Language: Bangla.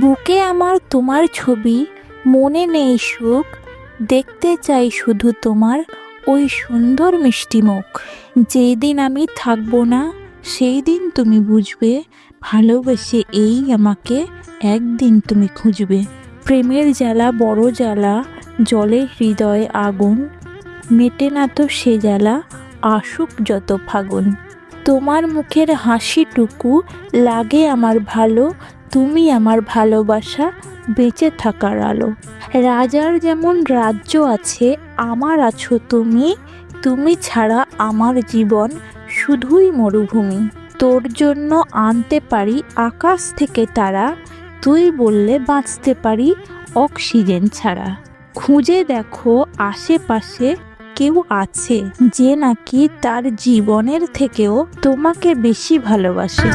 বুকে আমার তোমার ছবি, মনে নেই সুখ, দেখতে চাই শুধু তোমার ওই সুন্দর মিষ্টি মুখ। যেই দিন আমি থাকব না সেই দিন তুমি বুঝবে, ভালোবেসে এই আমাকে একদিন তুমি খুঁজবে। প্রেমের জ্বালা, বড় জ্বালা জলে হৃদয়ে আগুন, মেটে না তো সে জ্বালা, আসুক যত ফাগুন। তোমার মুখের হাসিটুকু লাগে আমার ভালো তুমি আমার ভালোবাসা বেঁচে থাকার আলো। রাজার যেমন রাজ্য আছে, আমার আছো তুমি। তুমি ছাড়া আমার জীবন শুধুই মরুভূমি। তোর জন্য আনতে পারি আকাশ থেকে তারা। তুই বললে বাঁচতে পারি অক্সিজেন ছাড়া। খুঁজে দেখো আশেপাশে কেউ আছে যে নাকি তার জীবনের থেকেও তোমাকে বেশি ভালোবাসে।